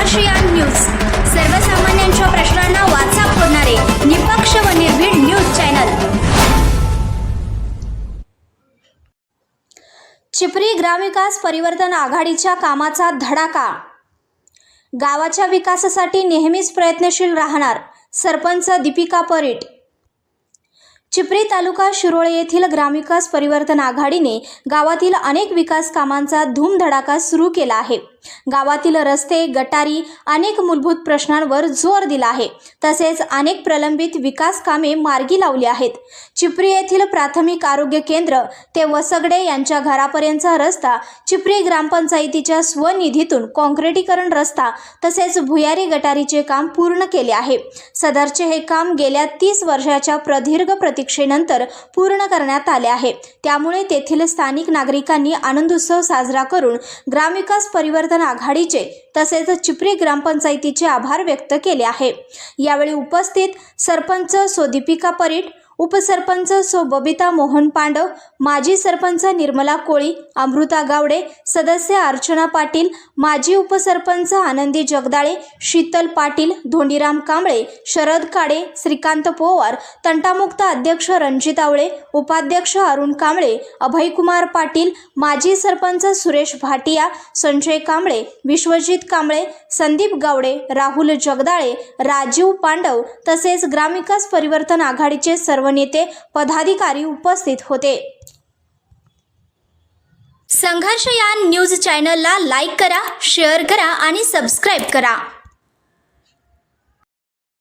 सहर्षियान news. सर्वसामान्यांच्या प्रश्नांना वाचा फोडणारे निपक्ष व निर्भीड न्यूज चॅनल. चिपरी ग्रामविकास परिवर्तन आघाडीच्या कामाचा धडाका. गावाच्या विकासासाठी नेहमीच प्रयत्नशील राहणार सरपंच दीपिका परीट. चिपरी तालुका शिरोळे येथील ग्रामविकास परिवर्तन आघाडीने गावातील अनेक विकास कामांचा धूमधडाका सुरू केला आहे. गावातील रस्ते गटारी अनेक मूलभूत प्रश्नांवर जोर दिला आहे. तसेच अनेक प्रलंबित विकास कामे मार्गी लावली आहेत. चिपरी येथील प्राथमिक आरोग्य केंद्र ते वसगडे यांच्या घरापर्यंतचा रस्ता चिपरी ग्रामपंचायतीच्या स्वनिधीतून कॉन्क्रिटीकरण रस्ता तसेच भुयारी गटारीचे काम पूर्ण केले आहे. सदरचे हे काम गेल्या तीस वर्षाच्या प्रदीर्घ प्रतीक्षेनंतर पूर्ण करण्यात आले आहे. त्यामुळे तेथील स्थानिक नागरिकांनी आनंदोत्सव साजरा करून ग्रामविकास परिवर्तन आघाडीचे तसेच चिपरी ग्रामपंचायतीचे आभार व्यक्त केले आहे. यावेळी उपस्थित सरपंच सोदीपिका परीट उपसरपंच सो बबिता मोहन पांडव माजी सरपंच निर्मला कोळी अमृता गावडे सदस्य अर्चना पाटील माजी उपसरपंच आनंदी जगदाळे शीतल पाटील धोंडीराम कांबळे शरद काडे श्रीकांत पोवार तंटामुक्त अध्यक्ष रणजित आवळे उपाध्यक्ष अरुण कांबळे अभयकुमार पाटील माजी सरपंच सुरेश भाटिया संजय कांबळे विश्वजित कांबळे संदीप गावडे राहुल जगदाळे राजीव पांडव तसेच ग्रामविकास परिवर्तन आघाडीचे सर्व नेते पदाधिकारी उपस्थित होते. संघर्ष या न्यूज चॅनलला लाईक करा शेअर करा आणि सबस्क्राईब करा.